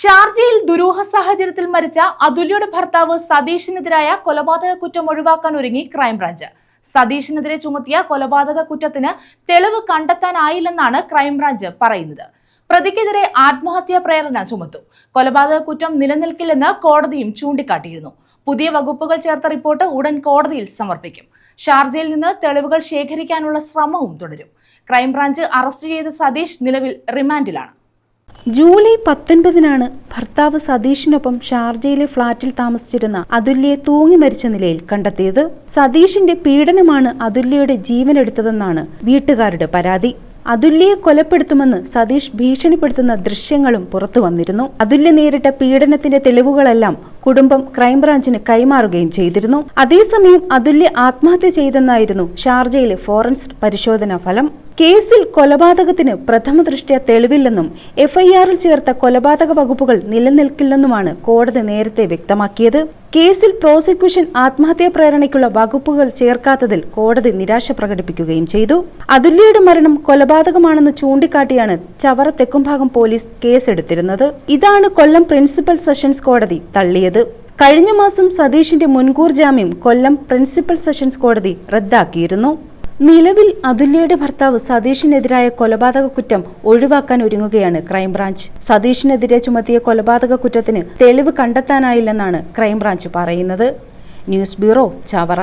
ഷാർജയിൽ ദുരൂഹ സാഹചര്യത്തിൽ മരിച്ച അതുല്യയുടെ ഭർത്താവ് സതീഷിനെതിരായ കൊലപാതക കുറ്റം ഒഴിവാക്കാൻ ഒരുങ്ങി ക്രൈംബ്രാഞ്ച്. സതീഷിനെതിരെ ചുമത്തിയ കൊലപാതക കുറ്റത്തിന് തെളിവ് കണ്ടെത്താനായില്ലെന്നാണ് ക്രൈംബ്രാഞ്ച് പറയുന്നത്. പ്രതിക്കെതിരെ ആത്മഹത്യാ പ്രേരണ ചുമത്തും. കൊലപാതക കുറ്റം നിലനിൽക്കില്ലെന്ന് കോടതിയും ചൂണ്ടിക്കാട്ടിയിരുന്നു. പുതിയ വകുപ്പുകൾ ചേർത്ത റിപ്പോർട്ട് ഉടൻ കോടതിയിൽ സമർപ്പിക്കും. ഷാർജയിൽ നിന്ന് തെളിവുകൾ ശേഖരിക്കാനുള്ള ശ്രമവും തുടരും. ക്രൈംബ്രാഞ്ച് അറസ്റ്റ് ചെയ്ത സതീഷ് നിലവിൽ റിമാൻഡിലാണ്. ജൂലൈ പത്തൊൻപതിനാണ് ഭർത്താവ് സതീഷിനൊപ്പം ഷാർജയിലെ ഫ്ളാറ്റിൽ താമസിച്ചിരുന്ന അതുല്യയെ തൂങ്ങി മരിച്ച നിലയിൽ കണ്ടെത്തിയത്. സതീഷിന്റെ പീഡനമാണ് അതുല്യയുടെ ജീവനെടുത്തതെന്നാണ് വീട്ടുകാരുടെ പരാതി. അതുല്യയെ കൊലപ്പെടുത്തുമെന്ന് സതീഷ് ഭീഷണിപ്പെടുത്തുന്ന ദൃശ്യങ്ങളും പുറത്തു വന്നിരുന്നു. അതുല്യ നേരിട്ട പീഡനത്തിന്റെ തെളിവുകളെല്ലാം കുടുംബം ക്രൈംബ്രാഞ്ചിന് കൈമാറുകയും ചെയ്തിരുന്നു. അതേസമയം അതുല്യ ആത്മഹത്യ ചെയ്തെന്നായിരുന്നു ഷാർജയിലെ ഫോറൻസിക് പരിശോധനാ ഫലം. കേസിൽ കൊലപാതകത്തിന് പ്രഥമ ദൃഷ്ട്യാ തെളിവില്ലെന്നും എഫ്ഐആറിൽ ചേർത്ത കൊലപാതക വകുപ്പുകൾ നിലനിൽക്കില്ലെന്നുമാണ് കോടതി നേരത്തെ വ്യക്തമാക്കിയത്. കേസിൽ പ്രോസിക്യൂഷൻ ആത്മഹത്യാ പ്രേരണയ്ക്കുള്ള വകുപ്പുകൾ ചേർക്കാത്തതിൽ കോടതി നിരാശ പ്രകടിപ്പിക്കുകയും ചെയ്തു. അതുല്യയുടെ മരണം കൊലപാതകമാണെന്ന് ചൂണ്ടിക്കാട്ടിയാണ് ചവറ തെക്കുംഭാഗം പോലീസ് കേസെടുത്തിരുന്നത്. ഇതാണ് കൊല്ലം പ്രിൻസിപ്പൽ സെഷൻസ് കോടതി തള്ളിയത്. കഴിഞ്ഞ മാസം സതീഷിന്റെ മുൻകൂർ ജാമ്യം കൊല്ലം പ്രിൻസിപ്പൽ സെഷൻസ് കോടതി റദ്ദാക്കിയിരുന്നു. നിലവിൽ അതുല്യയുടെ ഭർത്താവ് സതീഷിനെതിരായ കൊലപാതക കുറ്റം ഒഴിവാക്കാൻ ഒരുങ്ങുകയാണ് ക്രൈംബ്രാഞ്ച്. സതീഷിനെതിരെ ചുമത്തിയ കൊലപാതക കുറ്റത്തിന് തെളിവ് കണ്ടെത്താനായില്ലെന്നാണ് ക്രൈംബ്രാഞ്ച് പറയുന്നത്. News bureau Chavara.